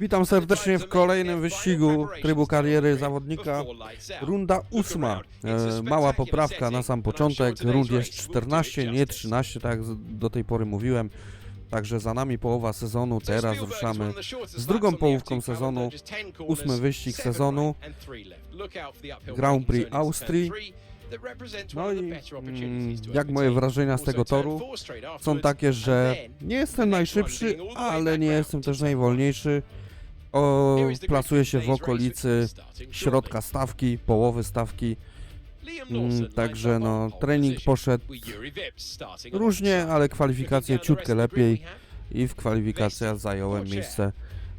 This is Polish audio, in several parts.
Witam serdecznie w kolejnym wyścigu trybu kariery zawodnika. Runda ósma. E, mała poprawka na sam początek. Rund jest 14, nie 13, tak jak do tej pory mówiłem. Także za nami połowa sezonu. Teraz ruszamy z drugą połówką sezonu. Ósmy wyścig sezonu. Grand Prix Austrii. No i mm, jak moje wrażenia z tego toru są takie, że nie jestem najszybszy, ale nie jestem też najwolniejszy. O, plasuję się w okolicy środka stawki, połowy stawki. Mm, także no, trening poszedł różnie, ale kwalifikacje ciutkę lepiej i w kwalifikacjach zająłem miejsce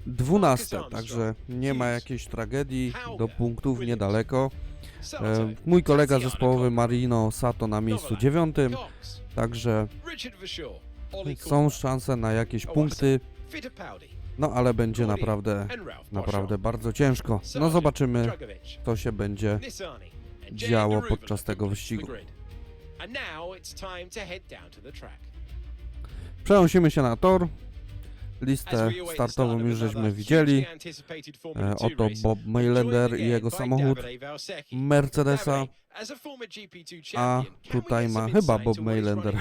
12. Także nie ma jakiejś tragedii, do punktów niedaleko. E, mój kolega zespołowy Marino Sato na miejscu 9, także są szanse na jakieś punkty, no ale będzie naprawdę, naprawdę bardzo ciężko. No zobaczymy, co się będzie działo podczas tego wyścigu. Przenosimy się na tor. Listę startową już żeśmy widzieli. E, oto Bob Maylander i jego samochód Mercedesa. A tutaj ma chyba Bob Maylander.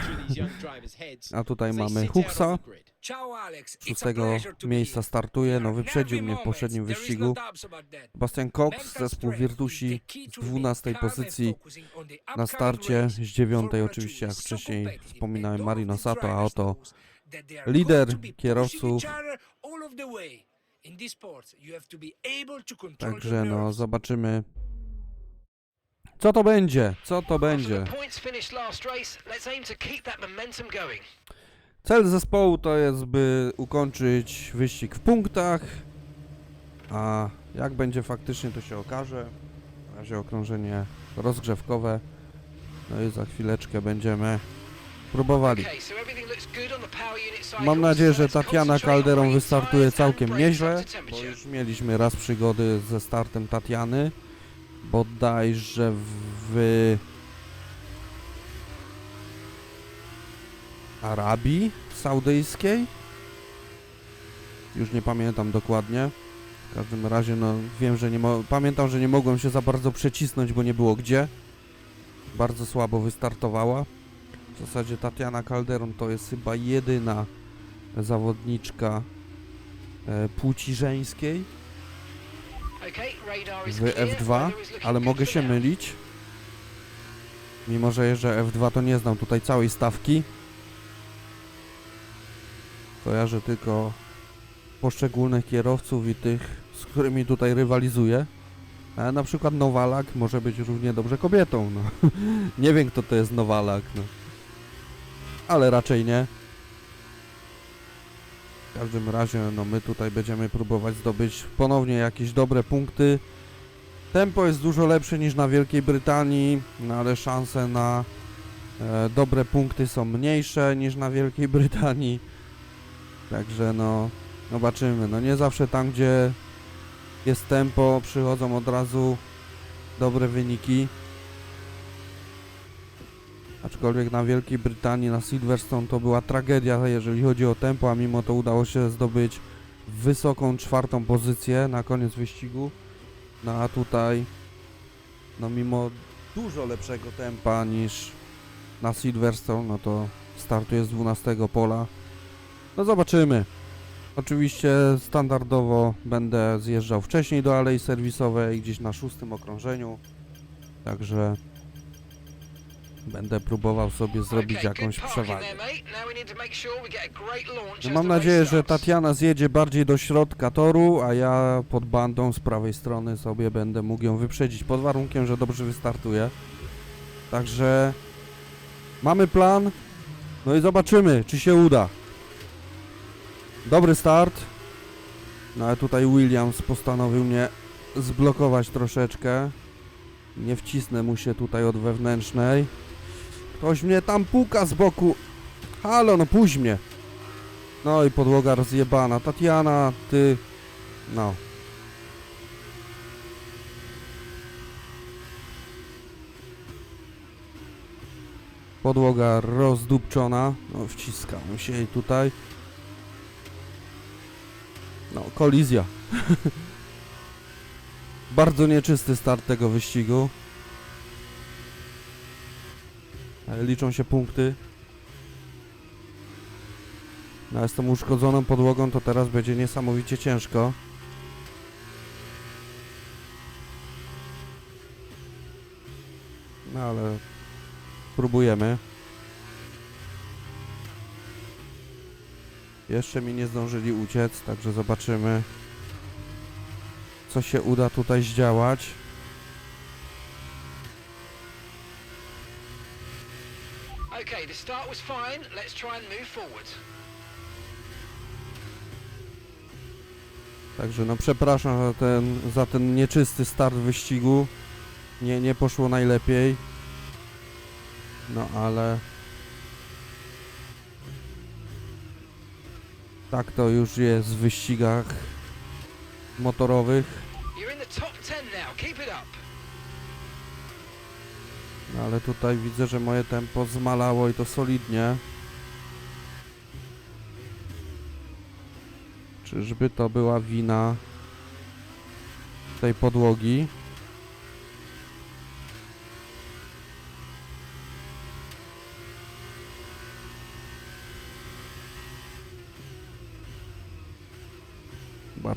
A tutaj mamy Huxa. Z szóstego miejsca startuje, no wyprzedził mnie w poprzednim wyścigu. Sebastian Cox, zespół Virtusi z 12 pozycji na starcie, z dziewiątej oczywiście jak wcześniej wspominałem Marino Sato, a oto lider kierowców. Także no zobaczymy co to będzie, co to będzie. Cel zespołu to jest, by ukończyć wyścig w punktach, a jak będzie faktycznie to się okaże. Na razie okrążenie rozgrzewkowe, no i za chwileczkę będziemy próbowali. Mam nadzieję, że Tatiana Calderon wystartuje całkiem nieźle, bo już mieliśmy raz przygody ze startem Tatiany, bodajże w Arabii Saudyjskiej. Już nie pamiętam dokładnie. W każdym razie, no wiem, że nie pamiętam, że nie mogłem się za bardzo przecisnąć, bo nie było gdzie. Bardzo słabo wystartowała. W zasadzie Tatiana Calderon to jest chyba jedyna zawodniczka e, płci żeńskiej w F2, ale mogę się mylić. Mimo, że jeżdżę F2, to nie znam tutaj całej stawki. Kojarzę tylko poszczególnych kierowców i tych, z którymi tutaj rywalizuję. Ale na przykład Nowalak może być równie dobrze kobietą, no. nie wiem kto to jest Nowalak, no. Ale raczej nie. W każdym razie, no my tutaj będziemy próbować zdobyć ponownie jakieś dobre punkty. Tempo jest dużo lepsze niż na Wielkiej Brytanii, no ale szanse na e, dobre punkty są mniejsze niż na Wielkiej Brytanii. Także no, zobaczymy. No nie zawsze tam, gdzie jest tempo, przychodzą od razu dobre wyniki. Aczkolwiek na Wielkiej Brytanii, na Silverstone to była tragedia, jeżeli chodzi o tempo, a mimo to udało się zdobyć wysoką czwartą pozycję na koniec wyścigu. No a tutaj, no mimo dużo lepszego tempa niż na Silverstone, no to startuje z 12 pola. No zobaczymy. Oczywiście standardowo będę zjeżdżał wcześniej do alei serwisowej, gdzieś na szóstym okrążeniu. Także będę próbował sobie zrobić jakąś przewagę. No mam nadzieję, że Tatiana zjedzie bardziej do środka toru, a ja pod bandą z prawej strony sobie będę mógł ją wyprzedzić pod warunkiem, że dobrze wystartuje. Także mamy plan. No i zobaczymy, czy się uda. Dobry start. No ale tutaj Williams postanowił mnie zblokować troszeczkę. Nie wcisnę mu się tutaj od wewnętrznej. Ktoś mnie tam puka z boku. Halo, no puść mnie. No i podłoga rozjebana. Tatiana, ty... No. Podłoga rozdupczona. No wciskam się jej tutaj. No, kolizja. Bardzo nieczysty start tego wyścigu. Ale liczą się punkty. No, z tą uszkodzoną podłogą to teraz będzie niesamowicie ciężko. No ale próbujemy. Jeszcze mi nie zdążyli uciec, także zobaczymy co się uda tutaj zdziałać. Okay, the start was fine. Let's try and move forward. Także no przepraszam za ten, za ten nieczysty start wyścigu. Nie, nie poszło najlepiej. No ale... Tak to już jest w wyścigach motorowych. You're in the top 10 now. Keep it up. No ale tutaj widzę, że moje tempo zmalało i to solidnie. Czyżby to była wina tej podłogi?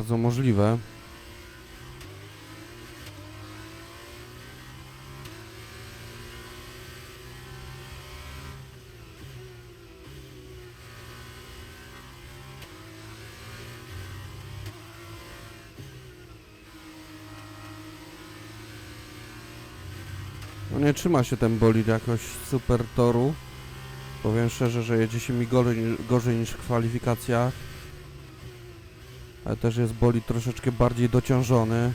Bardzo możliwe. No nie trzyma się ten bolid jakoś super toru. Powiem szczerze, że jedzie się mi gorzej, gorzej niż w kwalifikacjach. Ale też jest bolid troszeczkę bardziej dociążony.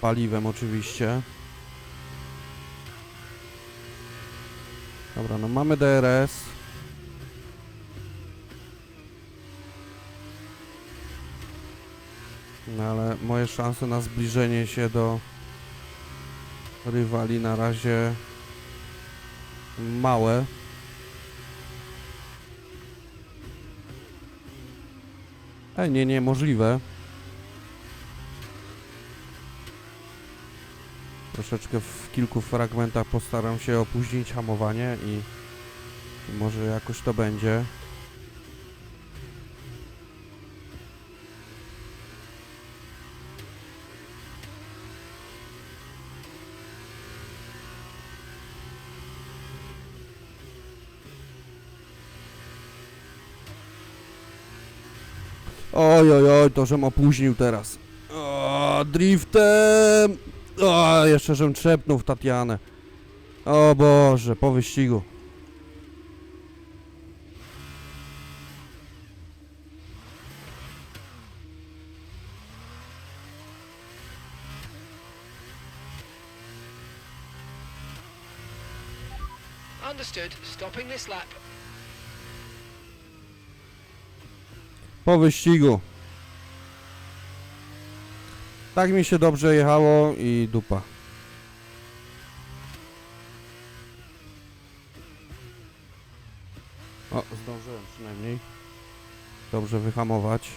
Paliwem oczywiście. Dobra, no mamy DRS. No ale moje szanse na zbliżenie się do rywali na razie małe. E, nie, niemożliwe. Troszeczkę w kilku fragmentach postaram się opóźnić hamowanie i może jakoś to będzie. Oj, oj, oj, to żem opóźnił teraz. Driftem! Jeszcze żem trzepnął w Tatianę. O Boże, po wyścigu. Po wyścigu. Tak mi się dobrze jechało i dupa. O, zdążyłem przynajmniej. Dobrze wyhamować.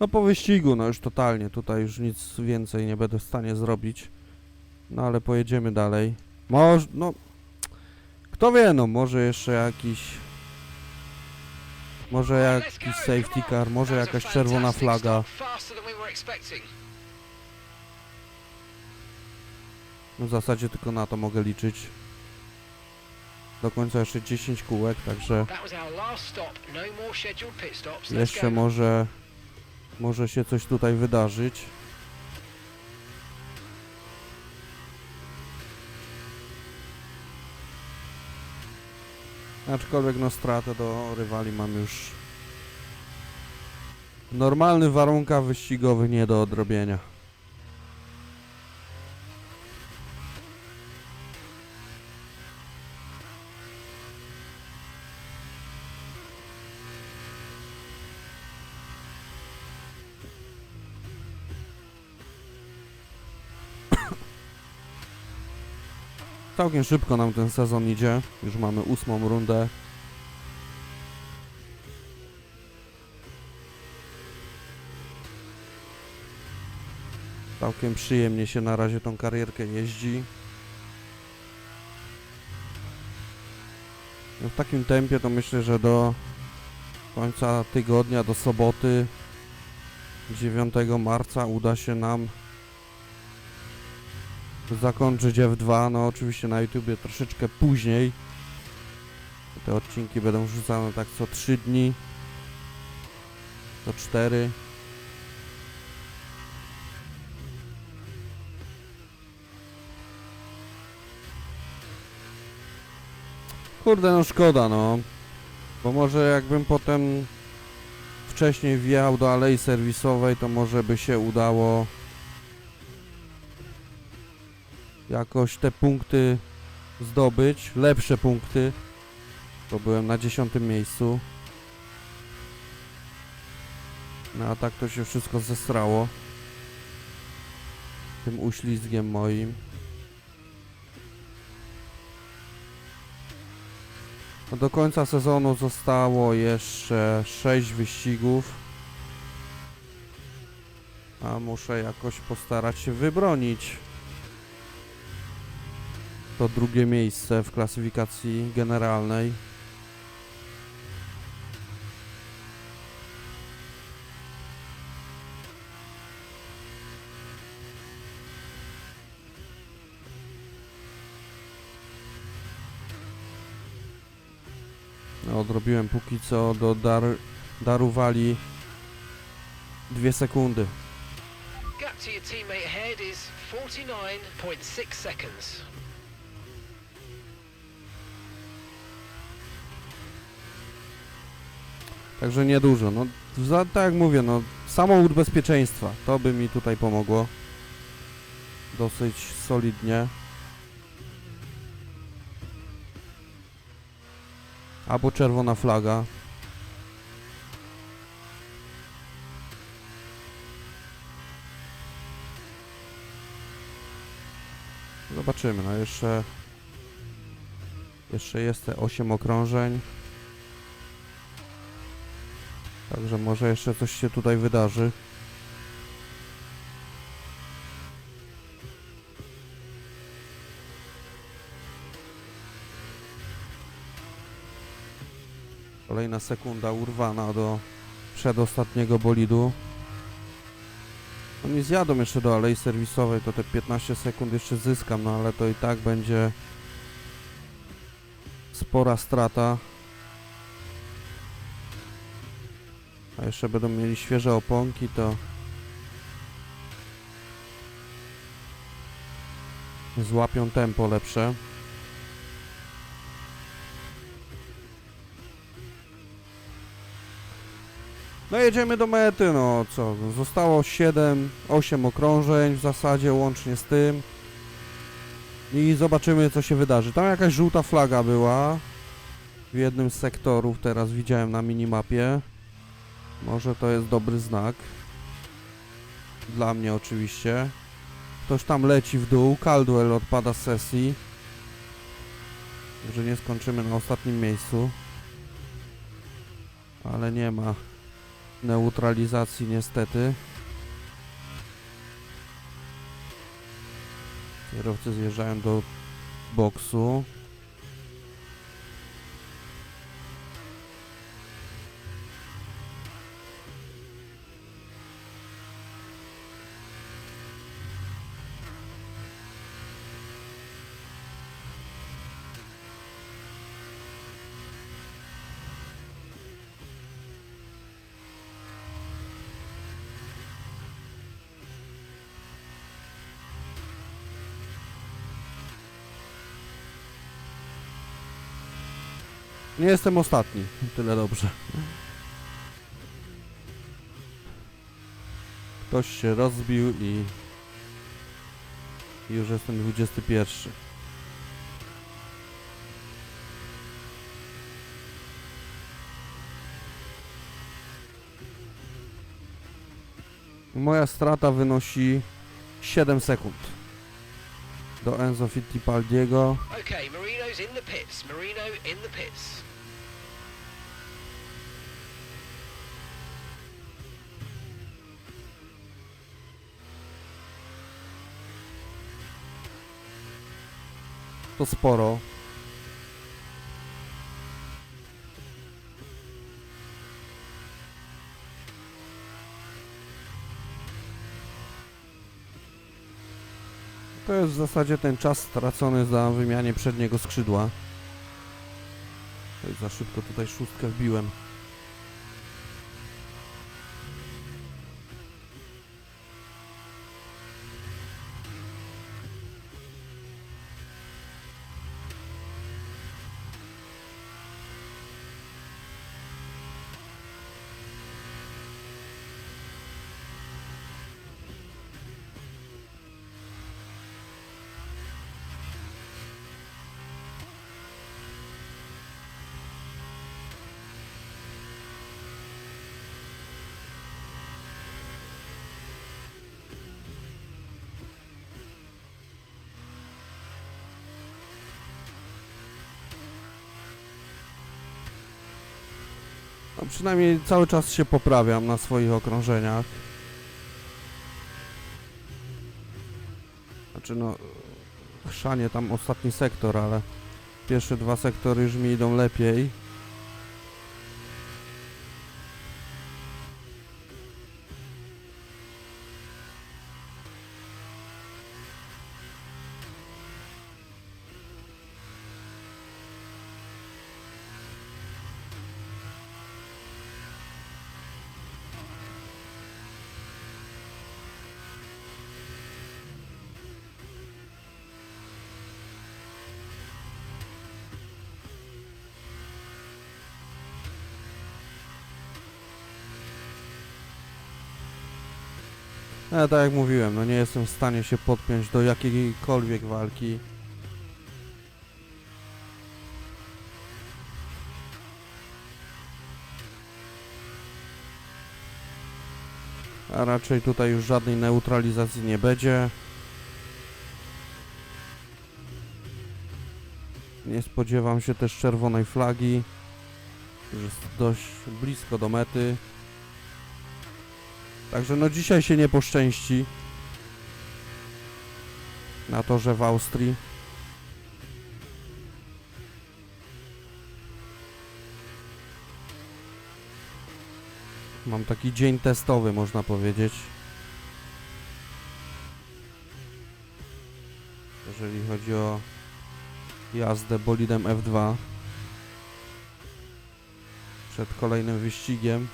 No po wyścigu, no już totalnie. Tutaj już nic więcej nie będę w stanie zrobić. No ale pojedziemy dalej. Może, no... Kto wie, no może jeszcze jakiś... Może jakiś safety car, może jakaś czerwona flaga. No w zasadzie tylko na to mogę liczyć. Do końca jeszcze 10 kółek, także jeszcze może... Może się coś tutaj wydarzyć. Aczkolwiek no stratę do rywali mam już w normalnych warunkach wyścigowych nie do odrobienia. Całkiem szybko nam ten sezon idzie. Już mamy ósmą rundę. Całkiem przyjemnie się na razie tą karierkę jeździ. No w takim tempie to myślę, że do końca tygodnia, do soboty 9 marca uda się nam zakończyć F2, no oczywiście na YouTubie troszeczkę później. Te odcinki będą wrzucane tak co 3 dni, co 4. Kurde, no szkoda, no. Bo może jakbym potem wcześniej wjechał do alei serwisowej, to może by się udało jakoś te punkty zdobyć, lepsze punkty. Bo byłem na dziesiątym miejscu. No a tak to się wszystko zesrało. Tym uślizgiem moim. No do końca sezonu zostało jeszcze 6 wyścigów. A muszę jakoś postarać się wybronić to drugie miejsce w klasyfikacji generalnej. No, odrobiłem póki co do dar Daruwali dwie sekundy. Gap to your teammate ahead is 49.6 seconds. Także niedużo. No, za, tak jak mówię, no, samochód bezpieczeństwa, to by mi tutaj pomogło. Dosyć solidnie. Albo czerwona flaga. Zobaczymy, no jeszcze... Jeszcze jest te 8 okrążeń. Także może jeszcze coś się tutaj wydarzy. Kolejna sekunda urwana do przedostatniego bolidu. Oni zjadą jeszcze do alei serwisowej, to te 15 sekund jeszcze zyskam, no ale to i tak będzie spora strata. Jeszcze będą mieli świeże oponki, to złapią tempo lepsze. No jedziemy do mety, no co, zostało 7, 8 okrążeń w zasadzie łącznie z tym. I zobaczymy co się wydarzy. Tam jakaś żółta flaga była w jednym z sektorów, teraz widziałem na minimapie. Może to jest dobry znak. Dla mnie oczywiście. Ktoś tam leci w dół. Caldwell odpada z sesji. Że nie skończymy na ostatnim miejscu. Ale nie ma neutralizacji niestety. Kierowcy zjeżdżają do boksu. Nie jestem ostatni, tyle dobrze. Ktoś się rozbił i i już jestem 21. Moja strata wynosi 7 sekund. Do Enzo Fittipaldiego. Okay, Marino's in the pits. Marino in the pits. To sporo. To jest w zasadzie ten czas stracony za wymianie przedniego skrzydła. Za szybko tutaj szóstkę wbiłem. No przynajmniej cały czas się poprawiam na swoich okrążeniach. Znaczy no, chrzanie tam ostatni sektor, ale pierwsze dwa sektory już mi idą lepiej. Ale tak jak mówiłem, no nie jestem w stanie się podpiąć do jakiejkolwiek walki. A raczej tutaj już żadnej neutralizacji nie będzie. Nie spodziewam się też czerwonej flagi. Już jest dość blisko do mety. Także no dzisiaj się nie poszczęści. Na torze w Austrii. Mam taki dzień testowy, można powiedzieć. Jeżeli chodzi o jazdę bolidem F2 przed kolejnym wyścigiem.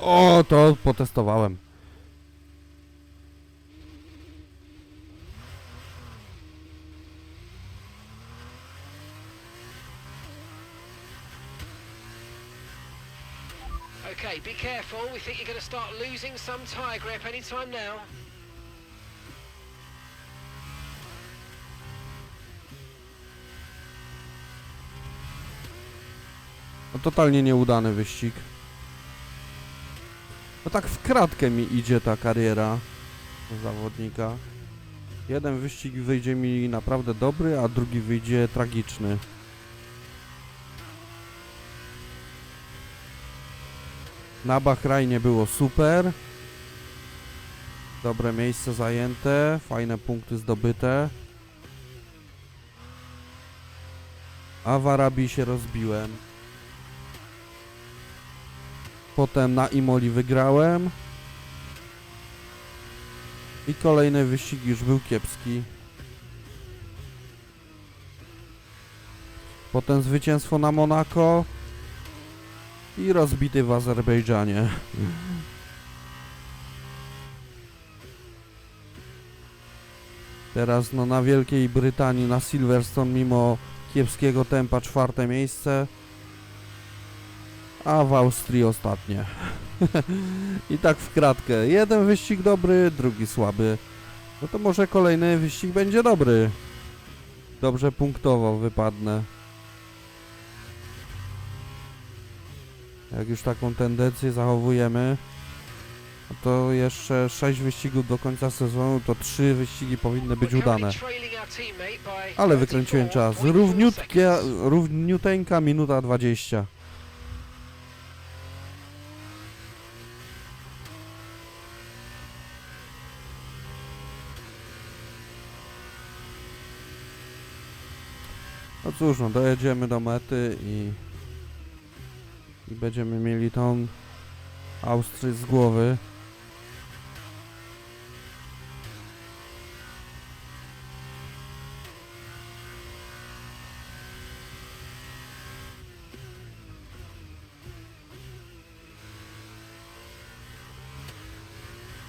O, to potestowałem. Okay, be careful. We think you're going to start losing some tyre grip anytime now. No, totalnie nieudany wyścig. No tak w kratkę mi idzie ta kariera zawodnika. Jeden wyścig wyjdzie mi naprawdę dobry, a drugi wyjdzie tragiczny. Na Bahrajnie było super. Dobre miejsce zajęte, fajne punkty zdobyte. A w Arabii się rozbiłem. Potem na Imoli wygrałem. I kolejny wyścig już był kiepski. Potem zwycięstwo na Monako. I rozbity w Azerbejdżanie. Teraz no na Wielkiej Brytanii, na Silverstone mimo kiepskiego tempa czwarte miejsce. A w Austrii ostatnie. I tak w kratkę. Jeden wyścig dobry, drugi słaby. No to może kolejny wyścig będzie dobry. Dobrze punktowo wypadnę. Jak już taką tendencję zachowujemy, No to jeszcze 6 wyścigów do końca sezonu, to 3 wyścigi powinny być udane. Ale wykręciłem czas. 34.4 Równiutkie, seconds. równiuteńka minuta 20. cóż, no dojedziemy do mety i, i będziemy mieli tą Austrię z głowy.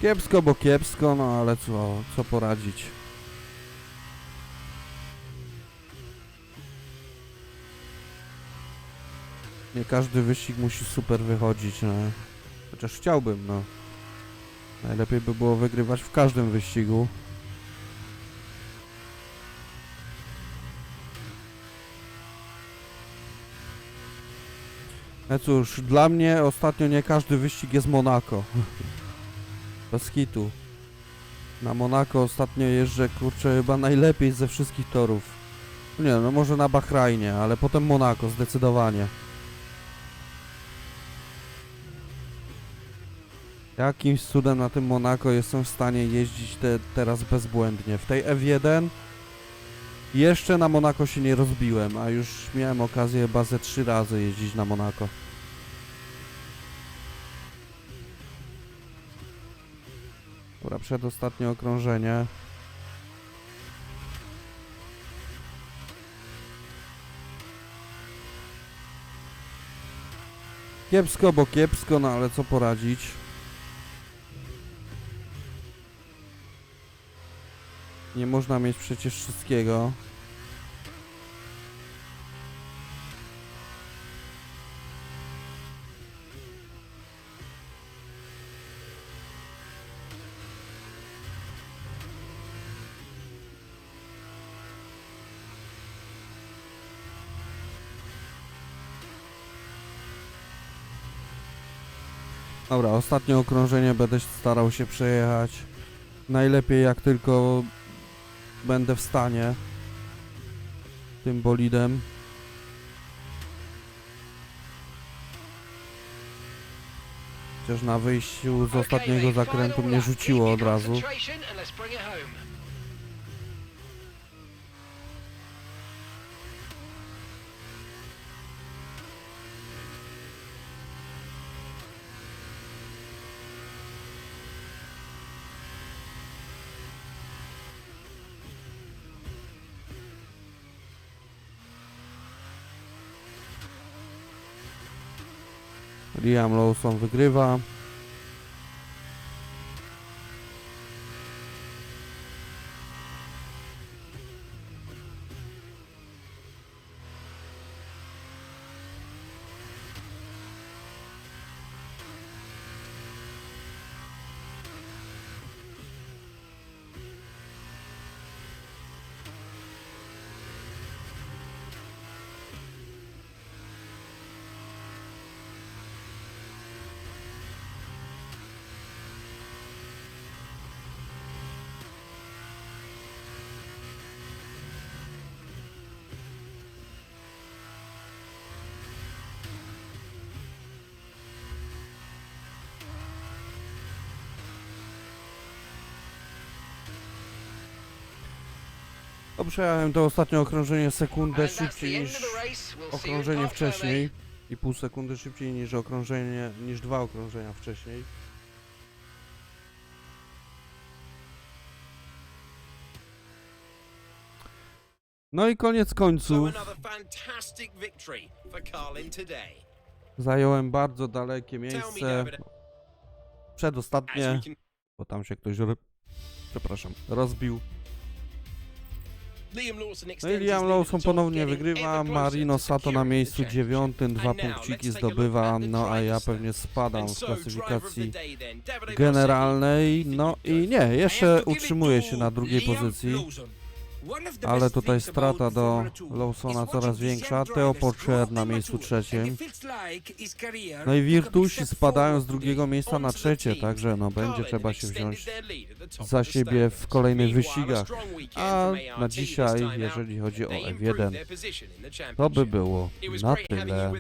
Kiepsko, bo kiepsko, no ale co, co poradzić. Nie każdy wyścig musi super wychodzić, no. Chociaż chciałbym, no. Najlepiej by było wygrywać w każdym wyścigu. No cóż, dla mnie ostatnio nie każdy wyścig jest Monako. Bez kitu. Na Monako ostatnio jeżdżę, kurczę, chyba najlepiej ze wszystkich torów. Nie, no może na Bahrajnie, ale potem Monako, zdecydowanie. Jakimś cudem na tym Monako jestem w stanie jeździć te, teraz bezbłędnie. W tej F1 jeszcze na Monako się nie rozbiłem, a już miałem okazję chyba ze trzy razy jeździć na Monako. Dobra, przedostatnie okrążenie. Kiepsko, bo kiepsko, no ale co poradzić. Nie można mieć przecież wszystkiego. Dobra, ostatnie okrążenie będę starał się przejechać. Najlepiej jak tylko będę w stanie tym bolidem. Chociaż na wyjściu z ostatniego zakrętu mnie rzuciło od razu. Liam Lawson wygrywa. Przejechałem to ostatnie okrążenie sekundę szybciej niż okrążenie wcześniej i pół sekundy szybciej niż okrążenie, niż dwa okrążenia wcześniej. No i koniec końców. Zająłem bardzo dalekie miejsce, przedostatnie, bo tam się ktoś, przepraszam, rozbił. No i Liam Lawson ponownie wygrywa, Marino to Sato na miejscu dziewiątym, dwa punkciki zdobywa, no a ja pewnie spadam the klasyfikacji generalnej, no i nie, jeszcze to się na drugiej pozycji. Ale tutaj strata do Lawsona coraz większa. Theo Porcher na miejscu trzecim. No i Virtusi spadają z drugiego miejsca na trzecie, także no będzie trzeba się wziąć za siebie w kolejnych wyścigach. A na dzisiaj, jeżeli chodzi o F1, to by było na tyle.